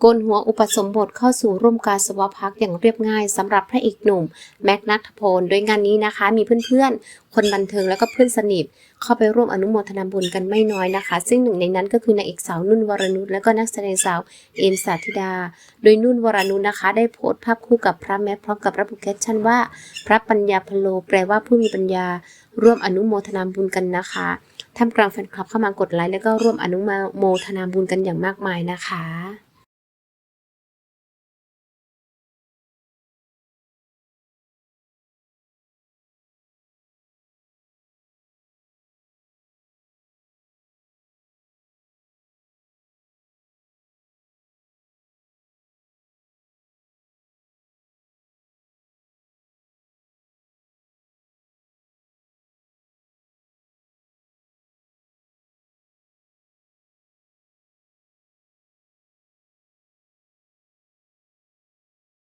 โกนหัวอุปสมบทเข้าสู่ร่วมการสวพักอย่างเรียบง่ายสำหรับพระเอกหนุ่มแม็กนัทพลโดยงานนี้นะคะ มีเพื่อนๆ คนบันเทิงแล้วก็เพื่อนสนิท เข้าไปร่วมอนุโมทนาบุญกันไม่น้อยนะคะ ซึ่งหนึ่งในนั้นก็คือนางเอกสาวนุ่นวรนุชและก็นักแสดงสาวเอมสาธิดา โดยนุ่นวรนุชนะคะ ได้โพสต์ภาพคู่กับพระแม็กพร้อมกับระบุแคปชั่นว่า พระปัญญาพโลแปลว่าผู้มีปัญญาร่วมอนุโมทนาบุญกันนะคะท่ามกลางแฟนคลับเข้ามากดไลค์แล้วก็ร่วมอนุโมทนาบุญกันอย่างมากมายนะคะ